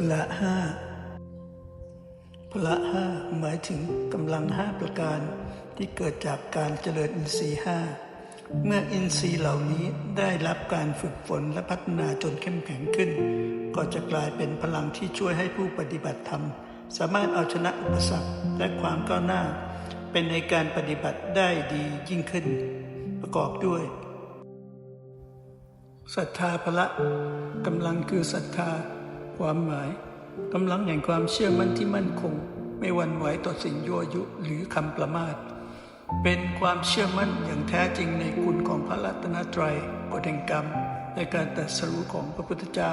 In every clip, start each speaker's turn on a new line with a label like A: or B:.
A: พละห้าพละห้าหมายถึงกำลังห้าประการที่เกิดจากการเจริญอินทรีย์ห้าเมื่ออินทรีย์เหล่านี้ได้รับการฝึกฝนและพัฒนาจนเข้มแข็งขึ้น ก็จะกลายเป็นพลังที่ช่วยให้ผู้ปฏิบัติธรรม สามารถเอาชนะอุปสรรคและความก้าวหน้า เป็นในการปฏิบัติได้ดียิ่งขึ้น ประกอบด้วยศรัทธาพละกำลังคือศรัทธา ความหมายกำลังแห่งความเชื่อมั่นที่มั่นคง ไม่หวั่นไหวต่อสิ่งยั่วยุหรือคำประมาท เป็นความเชื่อมั่นอย่างแท้จริงในคุณของพระรัตนตรัยกฎแห่งกรรมในการตรัสรู้ของพระพุทธเจ้า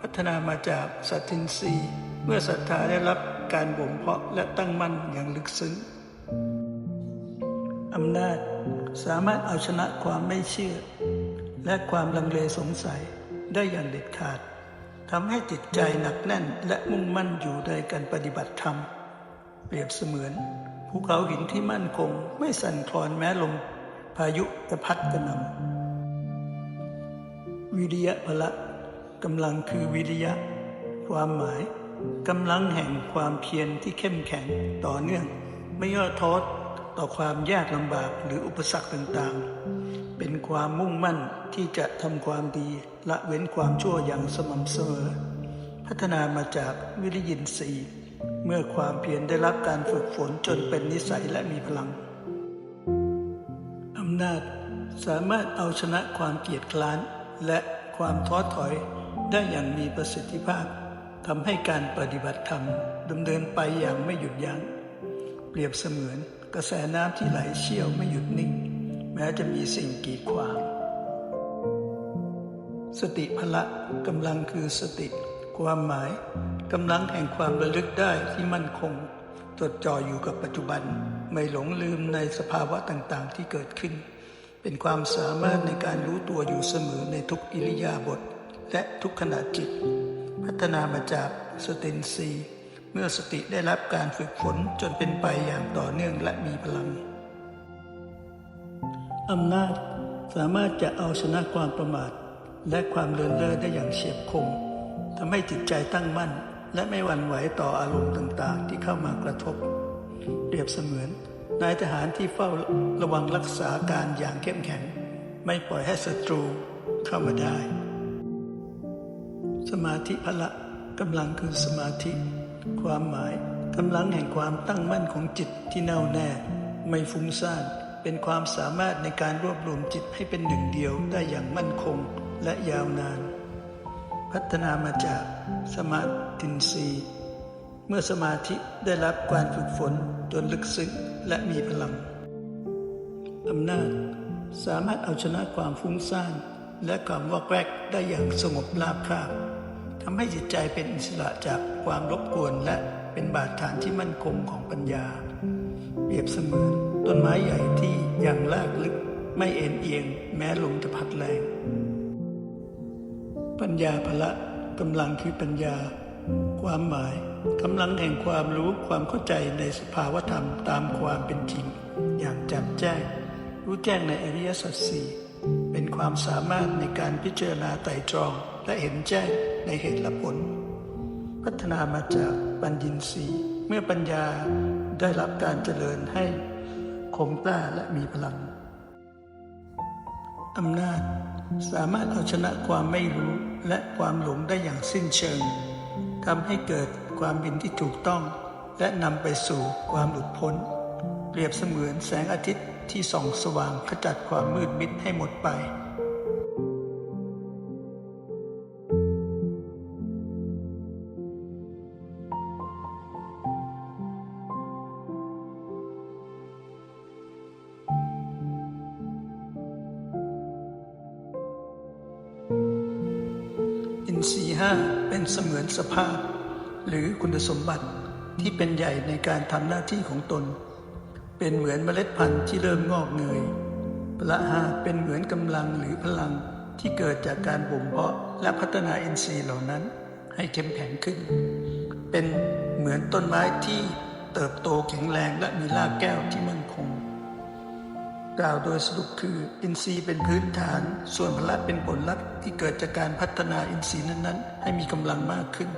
A: พัฒนามาจากสัตทินรีเมื่อศรัทธาได้รับการบ่มเพาะและตั้งมั่นอย่างลึกซึ้งอำนาจสามารถเอาชนะความไม่เชื่อ และความลังเลสงสัยได้อย่างเด็ดขาด ทำให้จิตใจหนักแน่นและมุ่งมั่นอยู่ในการปฏิบัติธรรม เปรียบเสมือนภูเขาหินที่มั่นคงไม่สั่นคลอนแม้ลมพายุจะพัดกระหน่ำวิริยะพละกำลังคือวิริยะ ความหมายกำลังแห่งความเพียรที่เข้มแข็งต่อเนื่อง ไม่ย่อท้อต่อความยากลำบากหรืออุปสรรคต่างๆ เป็นความมุ่งมั่นที่จะทำความดีละเว้นความชั่วอย่างสม่ำเสมอ พัฒนามาจากวิริยินทรีย์เมื่อความเพียรได้รับการฝึกฝนจนเป็นนิสัยและมีพลังอำนาจสามารถเอาชนะความเกียจคร้านและความท้อถอยได้อย่างมีประสิทธิภาพทำให้การปฏิบัติธรรมดำเนินไปอย่างไม่หยุดยัง้ง เปรียบเสมือนกระแสน้ำที่ไหลเชี่ยวไม่หยุดนิ่ง ม้จะมีสิ่งกีดขวาง สติพละกำลังคือสติ ความหมายกำลังแห่งความระลึกได้ที่มั่นคง จดจ่ออยู่กับปัจจุบัน ไม่หลงลืมในสภาวะต่างๆ ที่เกิดขึ้น เป็นความสามารถในการรู้ตัวอยู่เสมอในทุกอิริยาบถและทุกขณะจิต พัฒนามาจากสตินซีเมื่อสติได้รับการฝึกฝนจนเป็นไปอย่างต่อเนื่องและมีพลัง อำนาจสามารถจะเอาชนะความประมาท และความเลินเล่อได้อย่างเฉียบคมทำให้จิตใจตั้งมั่น และไม่หวั่นไหวต่ออารมณ์ต่างๆ ที่เข้ามากระทบเปรียบเสมือน นายทหารที่เฝ้าระวังรักษาการอย่างเข้มแข็ง ไม่ปล่อยให้ศัตรูเข้ามาได้ สมาธิพละกำลังคือสมาธิ ความหมายกำลังแห่งความตั้งมั่นของจิตที่แน่วแน่ ไม่ฟุ้งซ่าน เป็นความสามารถในการรวบรวมจิตให้เป็นหนึ่งเดียวได้อย่างมั่นคงและยาวนาน พัฒนามาจากสมาธินรีย์เมื่อสมาธิได้รับการฝึกฝนจนลึกซึ้งและมีพลังอำนาจสามารถเอาชนะความฟุ้งซ่านและความวอกแวกได้อย่างสงบราบคาบทำให้จิตใจเป็นอิสระจากความรบกวนและเป็นบาดฐานที่มั่นคงของปัญญา เปรียบเสมือน ต้นไม้ใหญ่ที่ยังลากลึกไม่เอ็นเอียงแม้ลมจะพัดแรง ปัญญาพละกำลังคือปัญญา ความหมายกำลังแห่งความรู้ความเข้าใจในสภาวธรรมตามความเป็นจริง อย่างแจ่มแจ้ง รู้แจ้งในอริยสัจสี่เป็นความสามารถในการพิจารณาไตรตรองและเห็นแจ้งในเหตุและผล พัฒนามาจากปัญญินสีเมื่อปัญญาได้รับการเจริญให้ คมกล้าและมีพลังอำนาจสามารถเอาชนะความไม่รู้และความหลงได้อย่างสิ้นเชิงทำให้เกิดความบินที่ถูกต้อง และนำไปสู่ความหลุดพ้น เปรียบเสมือนแสงอาทิตย์ที่ส่องสว่างขจัดความมืดมิดให้หมดไป อินทรีย์ห้าเป็นเสมือนสภาพ หรือคุณสมบัติที่เป็นใหญ่ในการทำหน้าที่ของตน เป็นเหมือนเมล็ดพันธุ์ที่เริ่มงอกเงยพละห้าเป็นเหมือนกำลังหรือพลังที่เกิดจากการบ่มเพาะและพัฒนาอินทรีย์เหล่านั้นให้เข้มแข็งขึ้น เป็นเหมือนต้นไม้ที่เติบโตแข็งแรงและมีรากแก้วที่มั่นคง กล่าวโดยสรุปคือ อินทรีย์เป็นพื้นฐาน ส่วนพละเป็นผลลัพธ์ที่เกิดจากการพัฒนาอินทรีย์นั้นๆ ให้มีกำลังมากขึ้น